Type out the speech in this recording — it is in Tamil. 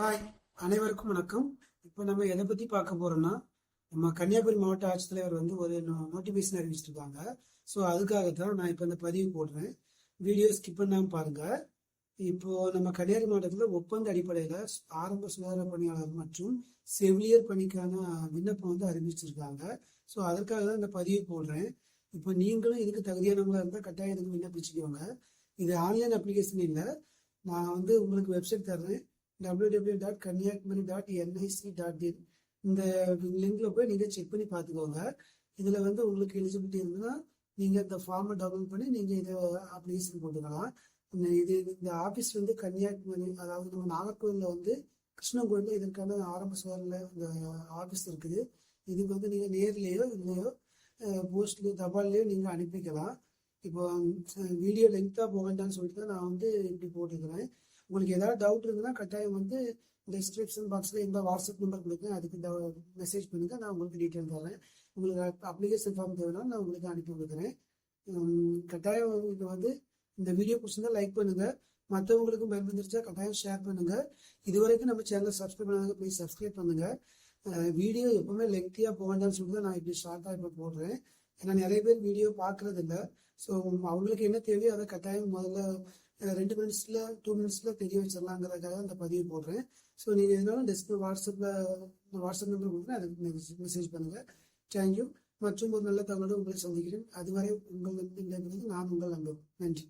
ஹாய் அனைவருக்கும் வணக்கம். இப்போ நம்ம எதை பற்றி பார்க்க போறோம்னா நம்ம கன்னியாகுமரி மாவட்ட ஆட்சித்தலைவர் வந்து ஒரு நோட்டிஃபிகேஷன் அறிவிச்சிருக்காங்க. ஸோ அதுக்காக தான் நான் இப்போ இந்த பதிவு போடுறேன். வீடியோ ஸ்கிப் பண்ணாமல் பாருங்க. இப்போ நம்ம கன்னியாகுமரி மாவட்டத்தில் ஒப்பந்த அடிப்படையில் ஆரம்ப சுகாதார பணியாளர் மற்றும் செவிலியர் பணிக்கான விண்ணப்பம் வந்து அறிவிச்சிருக்காங்க. ஸோ அதற்காக தான் இந்த பதிவு போடுறேன். இப்போ நீங்களும் இதுக்கு தகுதியானவங்களாக இருந்தால் கட்டாயம் இதுக்கு விண்ணப்பிச்சுக்கோங்க. இது ஆன்லைன் அப்ளிகேஷன் இல்லை. நான் வந்து உங்களுக்கு வெப்சைட் தர்றேன். W dot Kanyakumari dot NIC dot in இந்த லிங்க்ல போய் நீங்கள் செக் பண்ணி பார்த்துக்கோங்க. இதில் வந்து உங்களுக்கு எலிஜிபிலிட்டி இருந்ததுன்னா நீங்கள் இந்த ஃபார்மை டவுன்லோட் பண்ணி நீங்கள் இதை அப்ளிகேஷன் போட்டுக்கலாம். இந்த இது இந்த ஆஃபீஸ் வந்து கன்னியாகுமரி அதாவது நம்ம நாகர்கோவில்ல வந்து கிருஷ்ணகோயிலில் இதற்கான ஆரம்ப சுகாரில் இந்த ஆஃபீஸ் இருக்குது. இதுக்கு வந்து நீங்கள் நேர்லேயோ இல்லையோ போஸ்ட்லயோ தபால்லையோ நீங்கள் அனுப்பிக்கலாம். இப்போ வீடியோ லென்த்தாக போக வேண்டாம்னு சொல்லிட்டு தான் நான் வந்து இப்படி போட்டுக்கிறேன் உங்களுக்கு ஏதாவது டவுட் இருக்குன்னா கட்டாயம் வந்து டிஸ்கிரிப்ஷன் பாக்ஸில் இந்த வாட்ஸ்அப் நம்பர் கொடுக்குறேன் அதுக்கு மெசேஜ் பண்ணுங்க. நான் உங்களுக்கு டீட்டெயில் தரேன். உங்களுக்கு அப்ளிகேஷன் ஃபார்ம் தேவைன்னா நான் உங்களுக்கு அனுப்பி கொடுக்குறேன் கட்டாயம் இது வந்து இந்த வீடியோ பிடிச்சிருந்தா லைக் பண்ணுங்க. மற்றவங்களுக்கும் பயன்படுத்திருச்சா கட்டாயம் ஷேர் பண்ணுங்க. இது வரைக்கும் நம்ம சேனலை சப்ஸ்கிரைப் பண்ணாங்க ப்ளீஸ் சப்ஸ்கிரைப் பண்ணுங்க. வீடியோ எப்பவுமே லெங்க்தியாக போக வேண்டாம்னு சொல்லிட்டு நான் இப்படி ஷார்ட்டாக இப்போ போடுறேன். ஏன்னா நிறைய பேர் வீடியோ பார்க்கறது இல்லை ஸோ அவங்களுக்கு என்ன தேவையோ அதை கட்டாயம் முதல்ல ரெண்டு மினிட்ஸில் டூ மினிட்ஸில் தெரிய வச்சிடலாங்கிறதுக்காக அந்த பதிவு போடுறேன். ஸோ நீங்கள் இருந்தாலும் டெஸ்க் வாட்ஸ்அப்பில் வாட்ஸ்அப் நம்பர் கொடுக்குறேன் அதுக்கு மெசேஜ் பண்ணுங்கள் தேங்க்யூ மற்றும் ஒரு நல்ல தகவலோடு உங்களை சந்திக்கிறேன். அதுவரை உங்கள் நான் உங்கள் நம்பர் நன்றி.